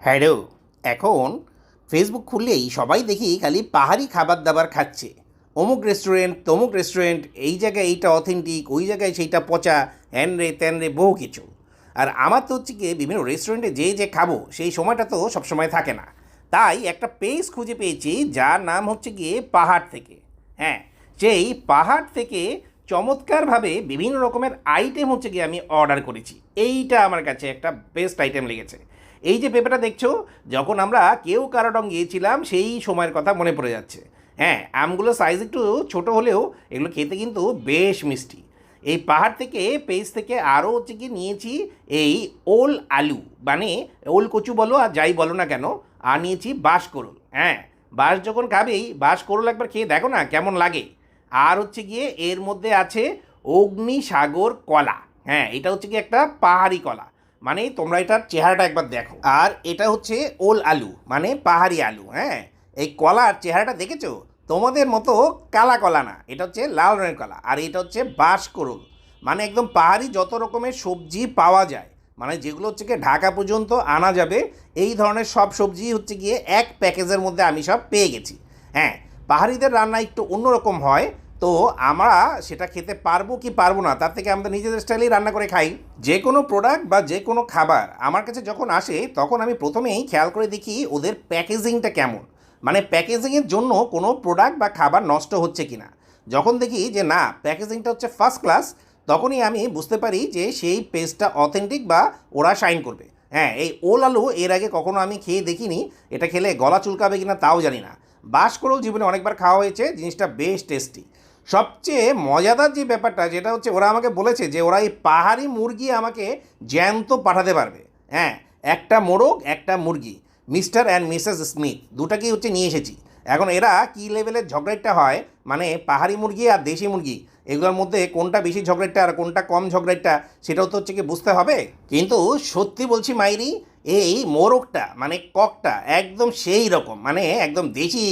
Hello এখন Facebook খুললেই সবাই দেখি খালি পাহাড়ি খাবার দাবার খাচ্ছে। অমুক রেস্টুরেন্ট তমুক রেস্টুরেন্ট এই জায়গায় এইটা অথেন্টিক ওই জায়গায় সেইটা পচা, হ্যান রে ত্যান রে বহু কিছু। আর আমার তো হচ্ছে গিয়ে বিভিন্ন রেস্টুরেন্টে যে যে খাব, সেই সময়টা তো সবসময় থাকে না। তাই একটা পেজ খুঁজে পেয়েছি, যার নাম হচ্ছে গিয়ে পাহাড় থেকে। হ্যাঁ সেই পাহাড় থেকে চমৎকারভাবে বিভিন্ন রকমের আইটেম হচ্ছে গিয়ে আমি অর্ডার করেছি। এইটা আমার কাছে একটা বেস্ট আইটেম লেগেছে। এই যে পেঁপেটা দেখছ, যখন আমরা কেউ কারও কারাডং গিয়েছিলাম, সেই সময়ের কথা মনে পড়ে যাচ্ছে। হ্যাঁ আমগুলো সাইজ একটু ছোট হলেও এগুলো খেতে কিন্তু বেশ মিষ্টি। এই পাহাড় থেকে, পেজ থেকে আরও হচ্ছে কি নিয়েছি এই ওল আলু। মানে ওল কচু বলো আর যাই বলো না কেন, আর নিয়েছি বাঁশ করল হ্যাঁ বাঁশ যখন খাবেই বাঁশ করল একবার খেয়ে দেখো না কেমন লাগে। আর হচ্ছে গিয়ে এর মধ্যে আছে অগ্নিসাগর কলা। হ্যাঁ এটা হচ্ছে কি একটা পাহাড়ি কলা। মানে তোমরা এটার চেহারাটা একবার দেখো। আর এটা হচ্ছে ওল আলু মানে পাহাড়ি আলু হ্যাঁ? এই কলার চেহারাটা দেখেছ? তোমাদের মতো কালা কলা না, এটা হচ্ছে লাল রঙের কলা, আর এটা হচ্ছে বাঁশ করুল। মানে একদম পাহাড়ি যত রকমের সবজি পাওয়া যায় মানে যেগুলো হচ্ছে গিয়ে ঢাকা পর্যন্ত আনা যাবে, এই ধরনের সব সবজি হচ্ছে গিয়ে এক প্যাকেজের মধ্যে আমি সব পেয়ে গেছি। হ্যাঁ পাহাড়িদের রান্না একটু অন্যরকম হয় তো আমরা সেটা খেতে পারব কি পারব না, তার থেকে আমরা নিজেদের স্টাইলেই রান্না করে খাই। যে কোনো প্রোডাক্ট বা যে কোনো খাবার আমার কাছে যখন আসে, তখন আমি প্রথমেই খেয়াল করে দেখি ওদের প্যাকেজিংটা কেমন। মানে প্যাকেজিংয়ের জন্য কোনো প্রোডাক্ট বা খাবার নষ্ট হচ্ছে কি না যখন দেখি যে না প্যাকেজিংটা হচ্ছে ফার্স্ট ক্লাস তখনই আমি বুঝতে পারি যে সেই পেস্টটা অথেন্টিক বা ওরা শাইন করবে। হ্যাঁ এই ওল আলু এর আগে কখনো আমি খেয়ে দেখিনি, এটা খেলে গলা চুলকাবে কিনা তাও জানি না। বাস করেও জীবনে অনেকবার খাওয়া হয়েছে, জিনিসটা বেশ টেস্টি সবচেয়ে মজাদার যে ব্যাপারটা, যেটা হচ্ছে ওরা আমাকে বলেছে যে ওরা এই পাহাড়ি মুরগি আমাকে জ্যান্ত পাঠাতে পারবে। হ্যাঁ একটা মোরগ, একটা মুরগি, মিস্টার অ্যান্ড মিসেস স্মিথ, দুটাকেই হচ্ছে নিয়ে এসেছি। এখন এরা কী লেভেলের ঝগড়াটা হয়? মানে পাহাড়ি মুরগি আর দেশি মুরগি, এগুলোর মধ্যে কোনটা বেশি ঝগড়াটা আর কোনটা কম ঝগড়াটা সেটাও তো হচ্ছে কি বুঝতে হবে। কিন্তু সত্যি বলছি মাইরি, এই মোরগটা মানে ককটা একদম সেই রকম মানে একদম দেশি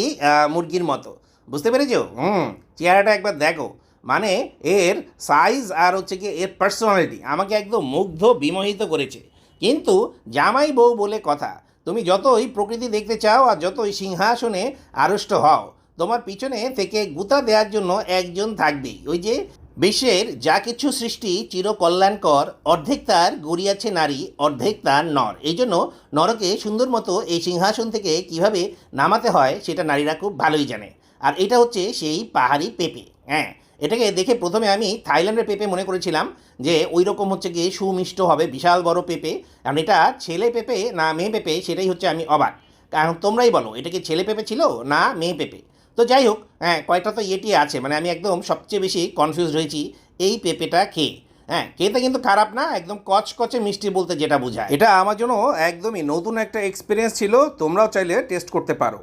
মুরগির মতো। বুঝতে পেরেছ? হুম, চেহারাটা একবার দেখো। মানে এর সাইজ আর হচ্ছে কি এর পার্সোনালিটি আমাকে একদম মুগ্ধ, বিমোহিত করেছে। কিন্তু জামাই বউ বলে কথা, তুমি যতই প্রকৃতি দেখতে চাও আর যতই সিংহাসনে আড়ষ্ট হও, তোমার পিছনে থেকে গুতা দেওয়ার জন্য একজন থাকবেই। ওই যে বিশ্বের যা কিছু সৃষ্টি চিরকল্যাণকর, অর্ধেক তার, গড়িয়াছে নারী, অর্ধেক তার নর। এই জন্য নরকে সুন্দর মতো এই সিংহাসন থেকে কীভাবে নামাতে হয়, সেটা নারীরা খুব ভালোই জানে। আর এটা হচ্ছে সেই পাহাড়ি পেঁপে হ্যাঁ। এটাকে দেখে প্রথমে আমি থাইল্যান্ডের পেঁপে মনে করেছিলাম যে ওই রকম হচ্ছে গিয়ে সুমিষ্ট হবে, বিশাল বড় পেঁপে। কারণ এটা ছেলে পেঁপে না মেয়ে পেঁপে, সেটাই হচ্ছে আমি অবাক। কারণ তোমরাই বলো, এটা কি ছেলে পেঁপে ছিল না মেয়ে পেঁপে? তো যাই হোক হ্যাঁ কয়েকটা তো ইয়েটি আছে মানে আমি একদম সবচেয়ে বেশি কনফিউজ হয়েছি এই পেঁপেটা খেয়ে। হ্যাঁ খেতে কিন্তু খারাপ না, একদম কচকচে মিষ্টি বলতে যেটা বোঝায়। এটা আমার জন্য একদমই নতুন একটা এক্সপিরিয়েন্স ছিল, তোমরাও চাইলে টেস্ট করতে পারো।